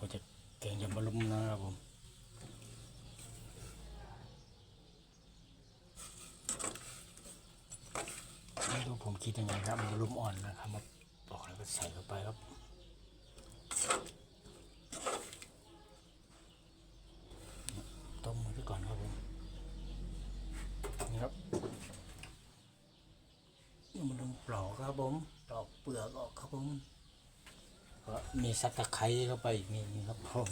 ก็จะแกงยำมะลุมนะครับผมไม่รู้ผมคิดยังไงครับมะลุมอ่อนนะครับมาปอกแล้วก็ใส่เข้าไปครับต้มมันไปก่อนครับผมนี่ครับมันต้องปลอกครับผมปลอกเปลือกออกครับผม มีสักตะไคร้เข้าไปอีกนี่ครับผม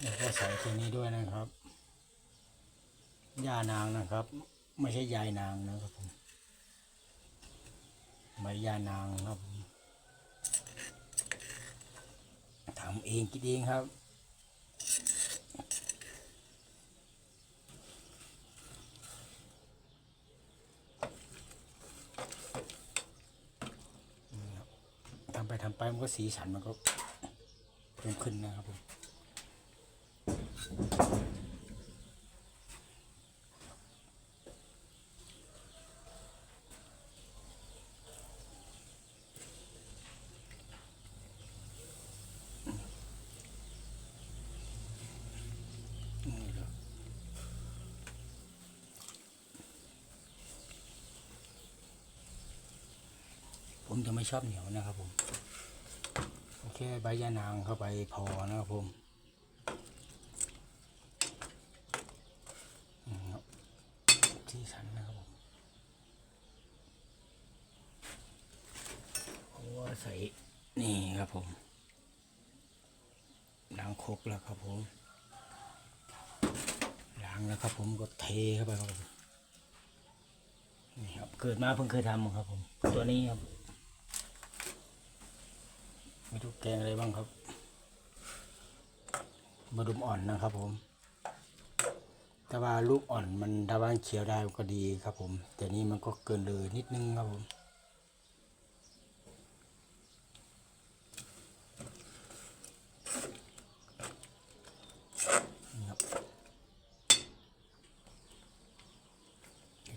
แล้วก็ใส่ตัวนี้ด้วยนะครับย่านางนะครับ ไม่ใช่ยายนางนะครับผมใบยานางครับทำเองกินเองครับ นี่ครับ ทำไปทำไปมันก็สีสันมันก็เพิ่มขึ้นนะครับผมผมจะไม่ชอบเหนียวนะครับผม โอเคใบยานางเข้าไปพอนะครับผมนี่ครับที่สันนะครับผมผมว่าใส่นี่ครับผมล้างครกแล้วครับผมล้างแล้วครับผมก็เทเข้าไปครับผมนี่ครับเกิดมาเพิ่งเคยทำครับผมตัวนี้ครับ ไม่รู้แกงอะไรบ้างครับมะดุมอ่อนนะครับผมแต่ว่าลูกอ่อนมันถ้าว่าเคี้ยวได้ก็ดีครับผม แต่นี่มันก็เกินเลยนิดนึงครับผม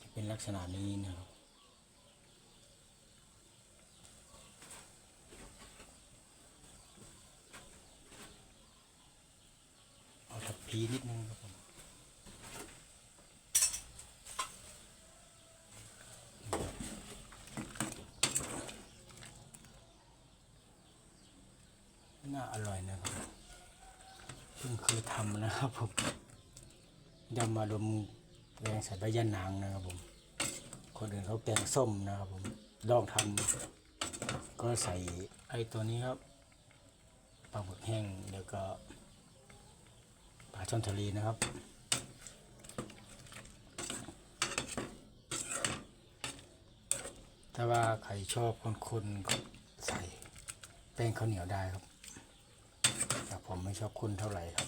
จะเป็นลักษณะนี้นะครับีนิดนึงครับผมน่าอร่อยนะครับเพิ่งเคยทำนะครับผมยำมาดมแกงใส่ใบยะนางนะครับผม คนอื่นเขาแกงส้มนะครับผมลองทำก็ใส่ไอ้ตัวนี้ครับปลาหมึกแห้งแล้วก็ ปลาช่อนทะเลนะครับถ้าว่าใครชอบคนๆก็ใส่แป้งข้าวเหนียวได้ครับ แต่ผมไม่ชอบคุณเท่าไหร่ครับ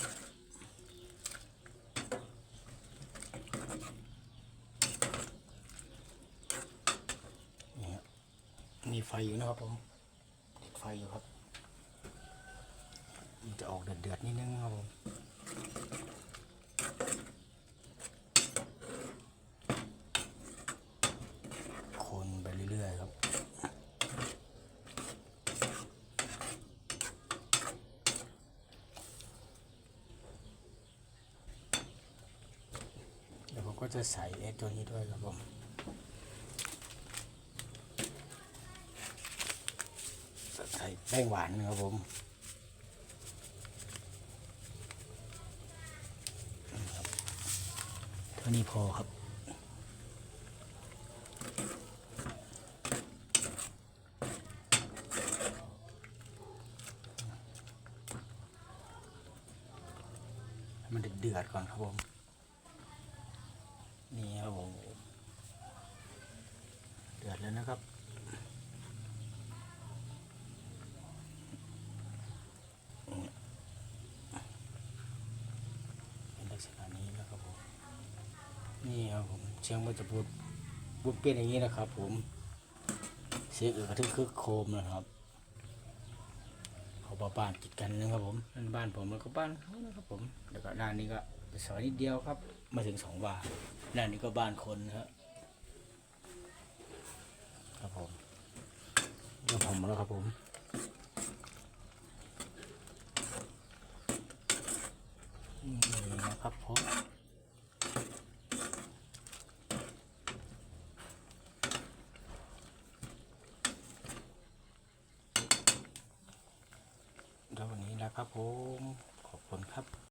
นี่ครับมีไฟอยู่นะครับผมติดไฟอยู่ครับ มันจะออกเดือดๆนิดนึงครับผม คนไปเรื่อยๆครับ เดี๋ยวผมก็จะใส่ไอ้ตัวนี้ด้วยครับผมใส่แป้งหวานนะครับผมนะครับเท่านี้พอครับ มันเดือดก่อนครับผม นี่ครับผม เดือดแล้วนะครับ เป็นลักษณะนี้นะครับผม นี่ครับผม เชียงมันจะพูดพูดเป็นอย่างนี้นะครับ ผม เสียงอื่นกระทึกคึกโครมนะครับเขาบ้านติดกันนะครับผมนั่นบ้านผมแล้วก็บ้านเขานะครับผมแล้วก็ด้านนี้ก็เป็นซอยนิดเดียวครับ มาถึงสองวาด้านนี้ก็บ้านคนนะครับครับผมเดี๋ยวผมแล้วครับผมนี่นะครับผม